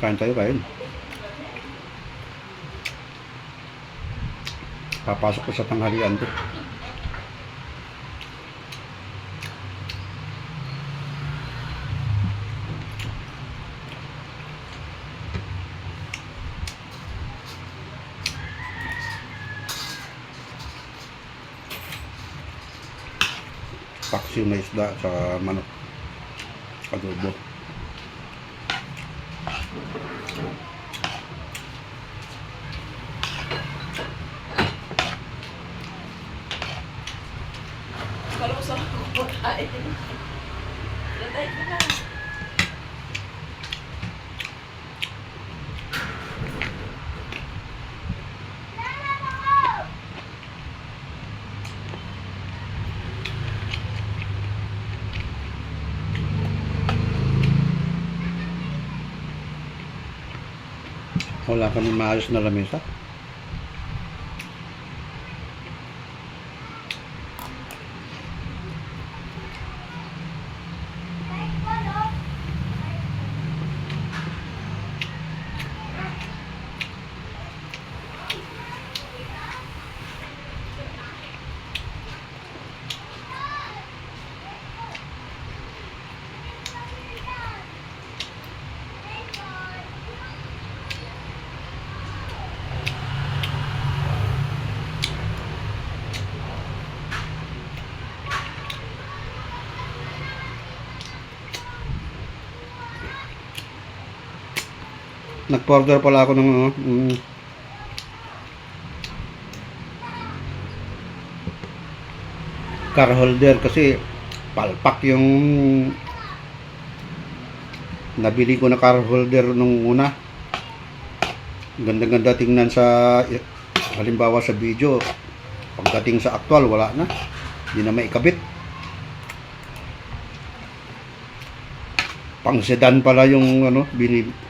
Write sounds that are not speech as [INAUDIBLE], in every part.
Kain tayo, kain. Papasok ko sa tanghalian to. Paksiw na isda sa manok. Adobo. Kalau ko sa [LAUGHS] kumakain. Latay ka na. Wala kami maayos na lamesa. Nag-order pala ako ng ano, mm, car holder kasi palpak yung nabili ko na car holder nung una. Ganda-ganda tingnan sa halimbawa sa video. Pagdating sa actual wala na. Hindi na maikabit. Pang sedan pala yung ano binili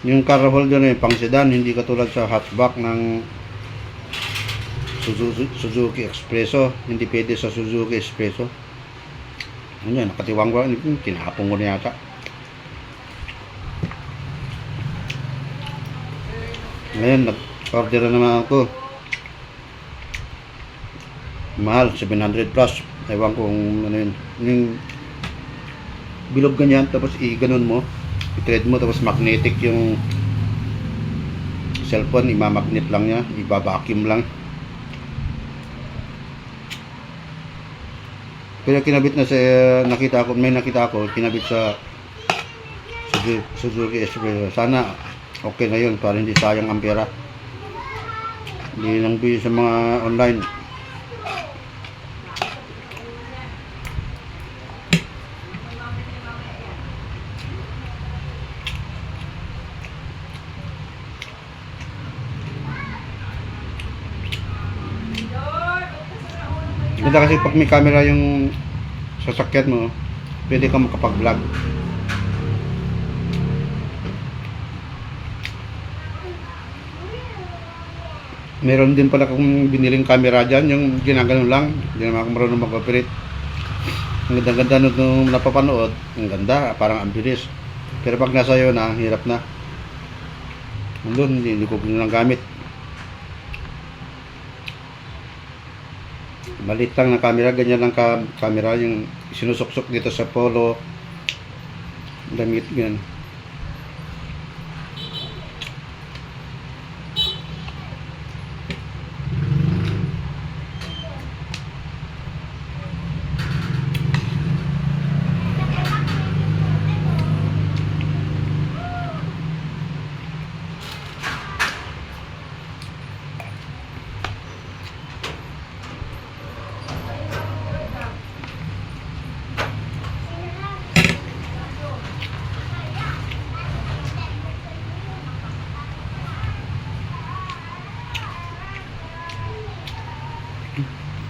yung car holder na yun, pang sedan, hindi katulad sa hatchback ng Suzuki, Suzuki Expresso. Hindi pwede sa Suzuki Expresso. Ano yan, nakatiwang ko, tinapong ko na yata. Ngayon, nag-order na naman ako. Mahal, 700 plus. Ewan kung ano yun. Yung bilog ganyan, tapos i-ganon mo i-thread mo tapos magnetic yung cellphone imamagnet lang niya ibabacuum lang. Pero kinabit na sa nakita ko may nakita ko kinabit sa Suzuki, Suzuki Express. Sana okay na yun para hindi sayang ang pera. Hindi lang sa mga online Ganda kasi pag may camera yung sasakyan mo, pwede ka makapag-vlog. Meron din pala kung biniling camera dyan, yung ginaganon lang, hindi naman ako marunong mag-operate. Ang ganda-ganda nung, napapanood, ang ganda, parang ang bilis. Pero pag nasa iyo na, hirap na. Nandun, hindi, hindi ko lang gamit. Malit lang na camera, ganyan lang ka camera yung sinusuksok dito sa polo. Damit ganyan.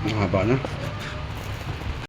Ang haba na.